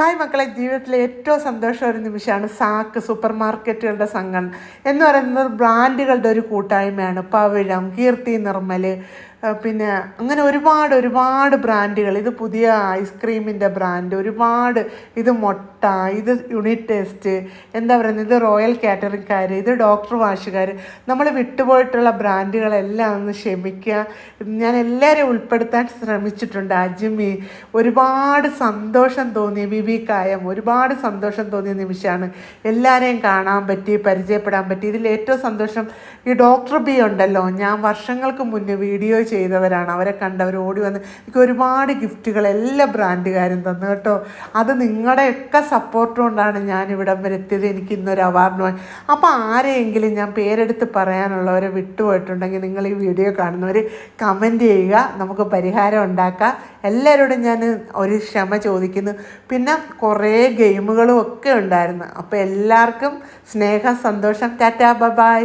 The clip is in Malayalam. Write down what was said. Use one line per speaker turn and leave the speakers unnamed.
ഹായ് മക്കളെ ജീവിതത്തിലെ ഏറ്റവും സന്തോഷം ഒരു നിമിഷമാണ് സാക്ക് സൂപ്പർ മാർക്കറ്റുകളുടെ സംഘം എന്ന് പറയുന്നത് ബ്രാൻഡുകളുടെ ഒരു കൂട്ടായ്മയാണ്. പവിഴം കീർത്തി നിർമ്മൽ പിന്നെ അങ്ങനെ ഒരുപാട് ഒരുപാട് ബ്രാൻഡുകൾ. ഇത് പുതിയ ഐസ്ക്രീമിന്റെ ബ്രാൻഡ് ഒരുപാട് ഇത് മുട്ട ഇത് യൂണിറ്റ് ടെസ്റ്റ് എന്താ പറയുന്നത്? ഇത് റോയൽ കാറ്ററിംഗ്കാർ ഇത് ഡോക്ടർ വാഷുകാർ നമ്മൾ വിട്ടുപോയിട്ടുള്ള ബ്രാൻഡുകളെല്ലാം ഒന്ന് ക്ഷമിക്കുക. ഞാൻ എല്ലാവരെയും ഉൾപ്പെടുത്താൻ ശ്രമിച്ചിട്ടുണ്ട്. അജ്മി ഒരുപാട് സന്തോഷം തോന്നി ബിബി കായം ഒരുപാട് സന്തോഷം തോന്നിയ നിമിഷമാണ് എല്ലാവരെയും കാണാൻ പറ്റി പരിചയപ്പെടാൻ പറ്റി. ഇതിൽ ഏറ്റവും സന്തോഷം ഈ ഡോക്ടർ ബി ഉണ്ടല്ലോ. ഞാൻ വർഷങ്ങൾക്ക് മുന്നേ വീഡിയോ ചെയ്തവരാണ്. അവരെ കണ്ടവർ ഓടി വന്ന് എനിക്ക് ഒരുപാട് ഗിഫ്റ്റുകൾ എല്ലാ ബ്രാൻഡുകാരും തന്നു കേട്ടോ. അത് നിങ്ങളുടെയൊക്കെ സപ്പോർട്ട് കൊണ്ടാണ് ഞാൻ ഇവിടം വരെ എത്തിയത്. എനിക്ക് ഇന്നൊരു അവാർഡിന് അപ്പോൾ ആരെയെങ്കിലും ഞാൻ പേരെടുത്ത് പറയാനുള്ളവരെ വിട്ടുപോയിട്ടുണ്ടെങ്കിൽ നിങ്ങൾ ഈ വീഡിയോ കാണുന്നവർ കമന്റ് ചെയ്യുക. നമുക്ക് പരിഹാരം ഉണ്ടാക്കാം. എല്ലാവരോടും ഞാൻ ഒരു ക്ഷമ ചോദിക്കുന്നു. പിന്നെ കുറേ ഗെയിമുകളും ഒക്കെ ഉണ്ടായിരുന്നു. അപ്പോൾ എല്ലാവർക്കും സ്നേഹം സന്തോഷം. Tata bye